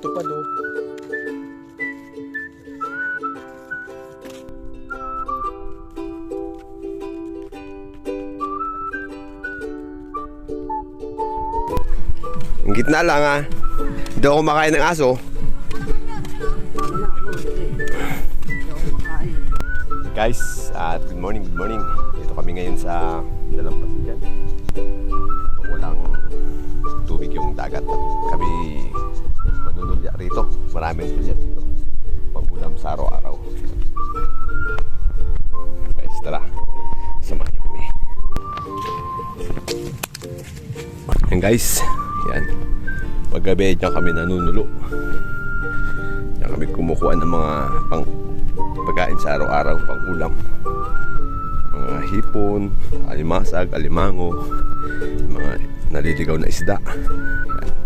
Tupad oh. Ang gitna lang ah. Hindi ako kumakain ng aso. Guys, at good morning, good morning. Dito kami ngayon sa Dalampasigan. Walang tubig yung dagat at kami manunulya rito. Maraming tulya dito. Pag-ulam sa araw-araw. Guys, tara. Samahan niyo kami. Yan guys, yan. Paggabi dyan kami nanunulo. Diyan kami kumukuha ng mga pang pagkain sa araw-araw pang. Mga hipon, alimasag, alimango, mga naliligaw na isda. Yan.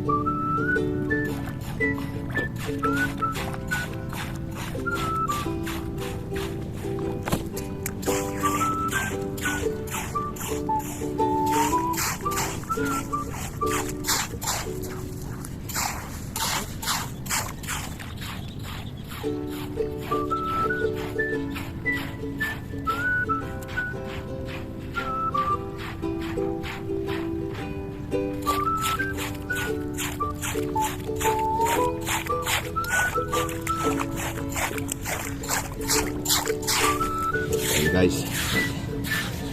guys.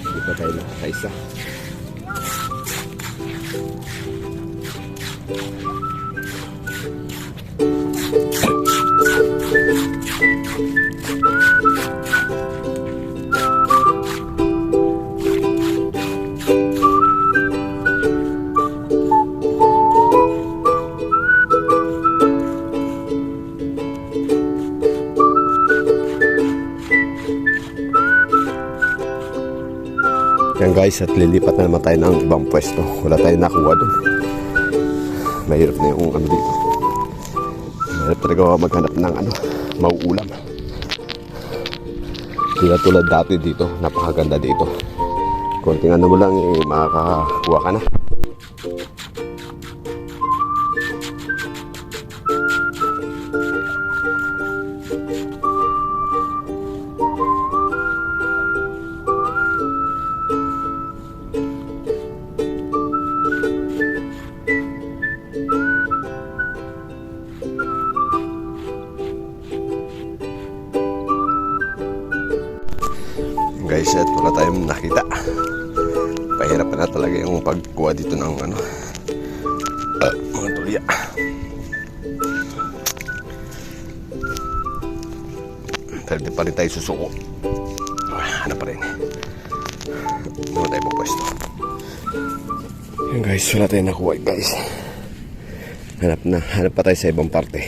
Hindi pa tayo nakakaisa. Guys, at lilipat na naman tayo ng ibang pwesto. Wala tayong nakuha doon. Mahirap na yung ano dito. Mahirap talaga maghanap ng ano, mauulam. Na tulad dati dito, napakaganda dito. Konting ano mo lang, eh, makakakuha ka na. Guys, at wala tayong nakita. Pahirap na talaga yung pagkuha dito ng ano, ah, mga tulya. Pwede pa rin tayo susuko. Ano pa rin. Ano tayo po pwesto. Yan guys, wala tayong nakuha guys. Hanap na, hanap pa tayo sa ibang parte.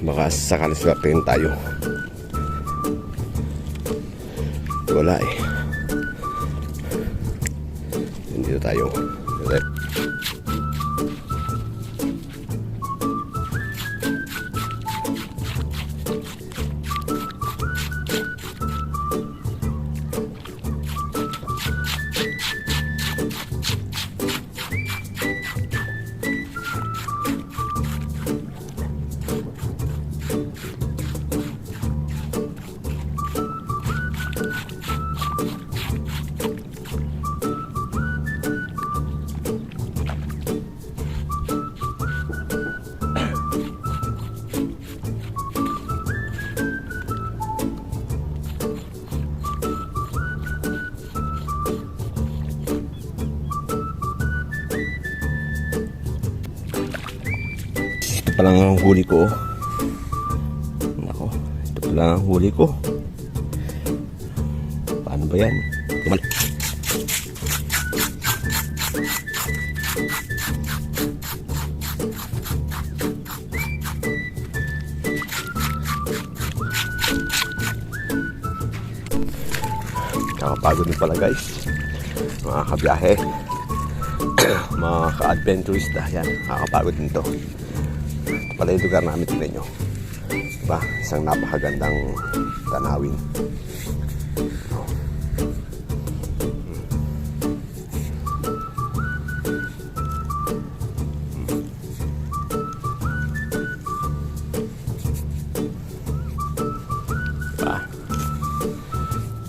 Baka sakali swertein tayo. Wala eh. Dito tayo. Pa lang ang huli ko. Nako, ito pa lang ang huli ko. Paano ba yan? Tumal- Nakapagod din pala guys. Mga kabiyahe. mga ka-adventurista. Yan, nakakapagod din to. Pala yung lugar namin tingnan nyo. Diba? Isang napakagandang tanawin. Diba?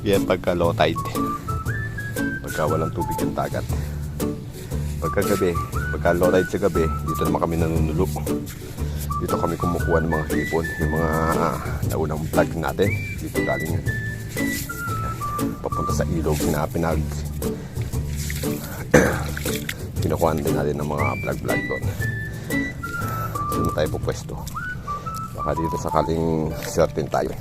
Yan pagka low tide. Pagka walang tubig yung dagat. Pagka gabi, pagka low tide sa gabi, dito naman kami nanunulo. Dito kami kumukuha ng mga hipon, yung mga ah, naunang vlog natin. Dito galing yan. Papunta sa ilog na pinag kinukuha din natin ng mga vlog-vlog doon. Saan tayo po pwesto? Baka dito sakaling certain tayo.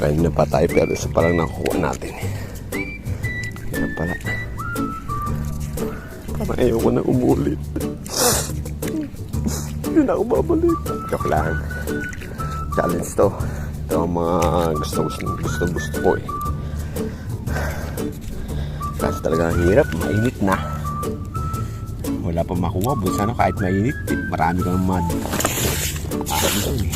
Kanina pa tayo pero isa pa lang nakukuha natin. Yan pala. Parang ayoko na umulit. Hindi na ako babalik. Joke lang. Challenge to. Ito ang mga gusto gusto, gusto, gusto ko eh. Kasi talaga ang hirap. Mainit na. Wala pa makuha. Bulsa na kahit mainit. eh, Marami kang mud. Ah, ito eh.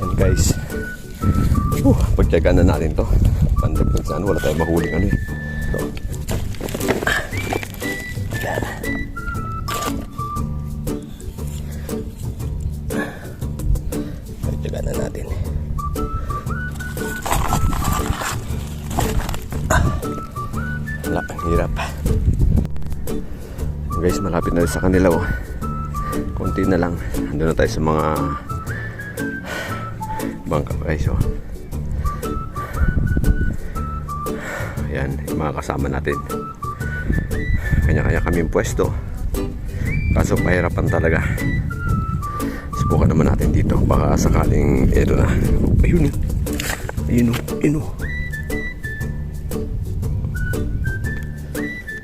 Yan guys. Uh, pagtyagaan na natin to. Pandagdag saan, wala tayong mahuling ano eh. So. Na natin. Ah. Wala, ang hirap. Guys, malapit na sa kanila oh. Konti na lang. Andun na tayo sa mga bangka guys oh. Ayan, yung mga kasama natin. Kanya-kanya kaming pwesto. Kaso pahirapan talaga. Subukan naman natin dito. Baka sakaling ito na. Ayun eh. Ayun oh. Ayun oh.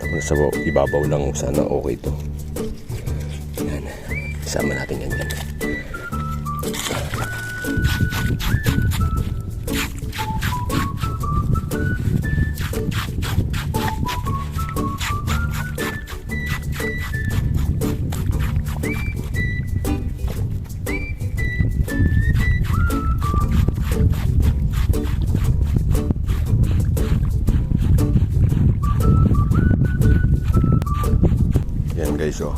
Tapos sa ibabaw lang sana okay to. Yan. Isama natin yan yan. Guys oh.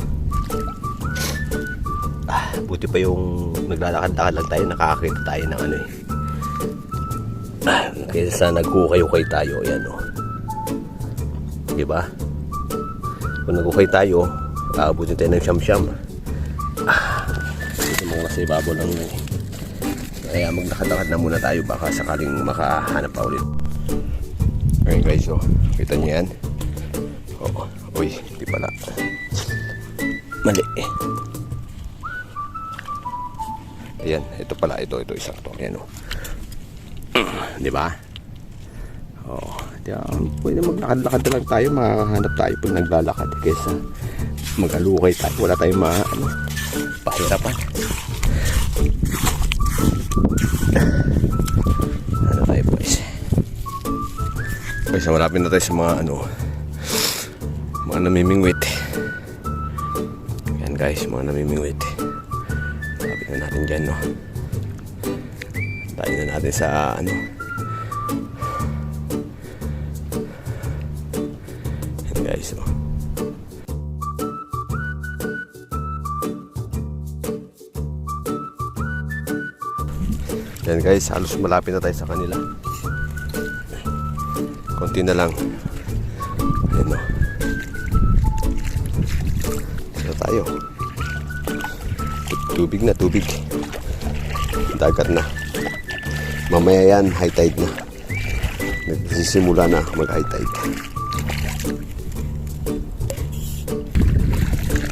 Ah, buti pa yung naglalakad-lakad lang tayo, nakakakita tayo ng ano eh. Kaysa nagkukay-ukay tayo, yan o. Di ba? Kung nagkukay tayo, aabutin tayo ng siyam-siyam. Ah, dito mga nasa ibabaw lang eh. Kaya maglakad-lakad na muna tayo baka sakaling makahanap pa ulit. Ayun guys, oh. Kita niyo yan? Oo. Uy, di pala. Mali eh. Ayan, ito pala. Ito, ito isang to. Ayan oh. Di ba? Oo. Di ba? Pwede maglakad-lakad lang tayo. Makakahanap tayo pag naglalakad. Kesa mag-alukay tayo. Wala tayong ma... Ano, pahirapan. Ano tayo boys? Guys, malapit na tayo sa mga ano mga namimingwit. Yan guys, mga namimingwit. Natin dyan, no? Tayo na natin sa ano Yan guys, oh. Yan guys, halos malapit na tayo sa kanila. Konti na lang. Ayan o. Dito Tubig na, tubig. Dagat na. Mamaya yan, high tide na. Nagsisimula na mag high tide.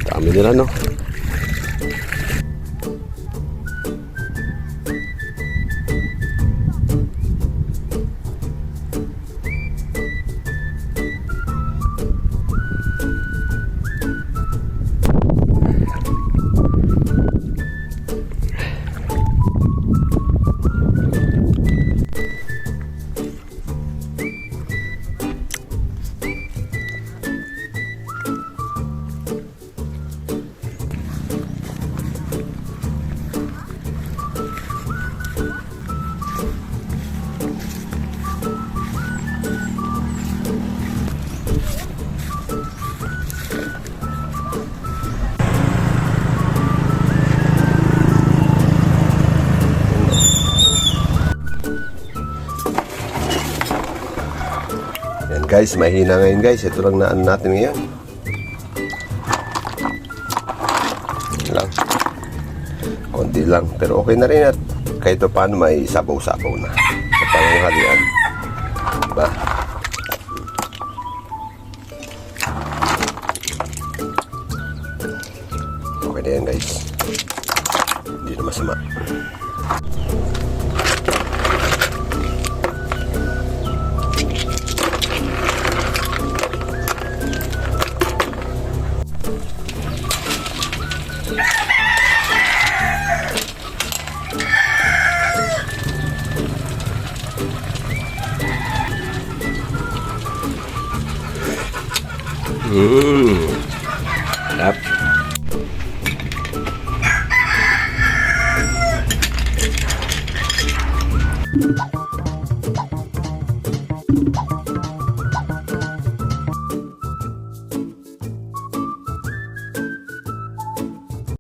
Dami nila no. Guys, mahina ngayon guys. Ito lang naan natin ngayon. Lang. Konti lang. Pero okay na rin at kahit pa paano may sabaw-sabaw na. Sa panganghalian. Diba? Okay na yan guys. Hindi na masama. Ooh.